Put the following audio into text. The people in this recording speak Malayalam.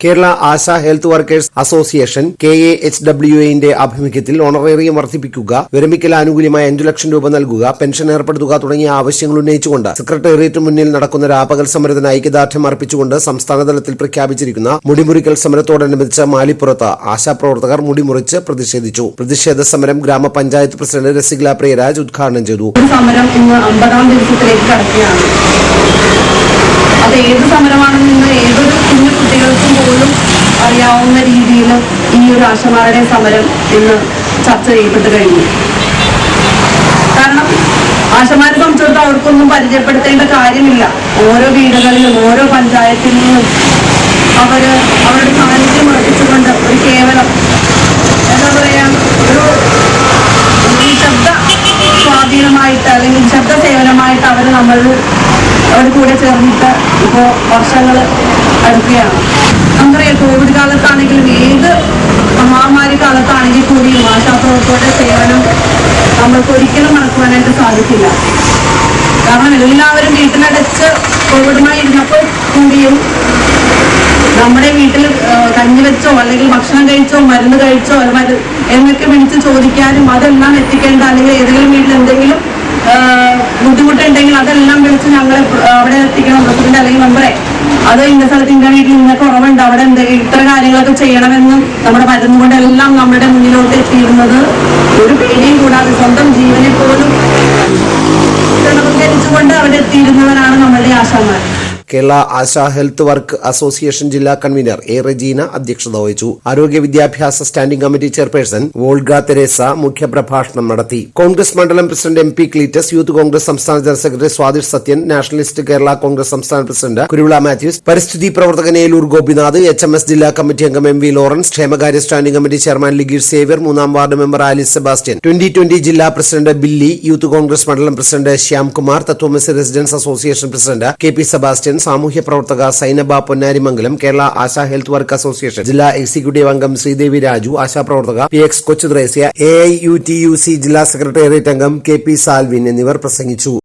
Kerala ASHA health workers association K A H W എന്റെ ആഭിമുഖ്യത്തിൽ ഓണറേറിയം വർദ്ധിപ്പിക്കുക വിരമിക്കൽ ആനുകൂല്യമായി അഞ്ചു ലക്ഷം രൂപ നൽകുക പെൻഷൻ ഏർപ്പെടുത്തുക തുടങ്ങിയ ആവശ്യങ്ങൾ ഉന്നയിച്ചുകൊണ്ട് സെക്രട്ടേറിയറ്റ് മുന്നിൽ നടക്കുന്ന രാപകൽ സമരത്തിന് ഐക്യദാർഢ്യം അർപ്പിച്ചുകൊണ്ട് സംസ്ഥാനതലത്തിൽ പ്രഖ്യാപിച്ചിരിക്കുന്ന മുടിമുറിക്കൽ സമരത്തോടനുബന്ധിച്ച് മാലിപ്പുറത്ത് ആശാപ്രവർത്തകർ മുടിമുറിച്ച് പ്രതിഷേധിച്ചു. പ്രതിഷേധ സമരം ഗ്രാമപഞ്ചായത്ത് പ്രസിഡന്റ് രസികല പ്രിയരാജ് ഉദ്ഘാടനം ചെയ്തു. സമരം ഇന്ന് ദിവസത്തിലേക്ക് കടക്കുകയാണ്. അത് ഏത് സമരമാണെന്ന് ഏതൊരു കുട്ടികൾക്കും പോലും അറിയാവുന്ന രീതിയിൽ ഈ ഒരു ആശമാരുടെ സമരം ഇന്ന് ചർച്ച ചെയ്യപ്പെട്ട് കഴിഞ്ഞു. കാരണം ആശമാരെ സംബന്ധിച്ചിടത്തോളം അവർക്കൊന്നും പരിചയപ്പെടുത്തേണ്ട കാര്യമില്ല. ഓരോ വീടുകളിലും ഓരോ പഞ്ചായത്തിൽ നിന്നും അവർ അവരുടെ സാന്നിധ്യം ഉറപ്പിച്ചുകൊണ്ട് ഒരു കേവലം എന്താ പറയാ ഒരു ശബ്ദ സ്വാധീനമായിട്ട് അല്ലെങ്കിൽ ശബ്ദ സേവനമായിട്ട് അവർ നമ്മൾ അവർ കൂടെ ചേർന്നിട്ട് ഇപ്പോൾ വർഷങ്ങൾ അടുക്കുകയാണ്. നമുക്കറിയാം കോവിഡ് കാലത്താണെങ്കിലും ഏത് മഹാമാരി കാലത്താണെങ്കിൽ കൂടിയും ആശാപ്രവർത്തകരുടെ സേവനം നമ്മൾക്ക് ഒരിക്കലും മറക്കുവാനായിട്ട് സാധിക്കില്ല. കാരണം എല്ലാവരും വീട്ടിലടച്ച് കോവിഡുമായി ഇരുന്നപ്പോൾ കൂടിയും നമ്മുടെ വീട്ടിൽ കഞ്ഞി വെച്ചോ അല്ലെങ്കിൽ ഭക്ഷണം കഴിച്ചോ മരുന്ന് കഴിച്ചോ എന്നൊക്കെ വിളിച്ച് ചോദിക്കാനും അതെല്ലാം എത്തിക്കേണ്ട അല്ലെങ്കിൽ ഏതെങ്കിലും വീട്ടിൽ എന്തെങ്കിലും ആ, ബുദ്ധിമുട്ടുണ്ടെങ്കിൽ അതെല്ലാം വിളിച്ച് ഞങ്ങളെ പ്ര- അവിടെ എത്തിക്കണം പ്രസിഡന്റ് അല്ലെങ്കിൽ മെമ്പറെ അത് ഇന്ന സ്ഥലത്ത് ഇന്ന വീട്ടിൽ ഇന്ന കുറവുണ്ട് അവിടെ എന്തെങ്കിലും ഇത്ര കാര്യങ്ങളൊക്കെ ചെയ്യണമെന്നും നമ്മുടെ മരുന്നുകൊണ്ട് എല്ലാം നമ്മുടെ മുന്നിലോട്ട് എത്തിയിരുന്നത് ഒരു പേടിയും കൂടാതെ സ്വന്തം ജീവനെ പോലും കൊണ്ട് അവിടെ എത്തിയിരുന്നവരാണ് നമ്മളുടെ ആശാന്മാർ. Kerala ASHA health work association ജില്ലാ കൺവീനർ എ റജീന അധ്യക്ഷത വഹിച്ചു. ആരോഗ്യ വിദ്യാഭ്യാസ standing committee chairperson Volga Theresa മുഖ്യപ്രഭാഷണം നടത്തി. കോൺഗ്രസ് മണ്ഡലം president M P Cleetus youth Congress സംസ്ഥാന general secretary Swathish Sathyan nationalist Kerala Congress സംസ്ഥാന പ്രസിഡന്റ് കുരുവിള മാത്യൂസ് പരിസ്ഥിതി പ്രവർത്തകൻ Eloor Gopinath H M S ജില്ലാ കമ്മിറ്റി അംഗം എം വി ലോറൻസ് ക്ഷേമകാര്യ standing committee chairman Ligeer Xavier മൂന്നാം ward member Alice Sebastian twenty twenty ജില്ലാ പ്രസിഡന്റ് ബില്ലി യൂത്ത് കോൺഗ്രസ് മണ്ഡലം president Shyamkumar Thathwamasi residents association president K P Sebastian സാമൂഹ്യ പ്രവർത്തക Sainaba Ponnarimangalam Kerala ASHA health work association ജില്ലാ എക്സിക്യൂട്ടീവ് അംഗം Sreedevi Raju ആശാപ്രവർത്തക P X Kochuthresia A I U T U C ജില്ലാ സെക്രട്ടേറിയറ്റ് അംഗം കെ പി സാൽവിൻ എന്നിവർ പ്രസംഗിച്ചു.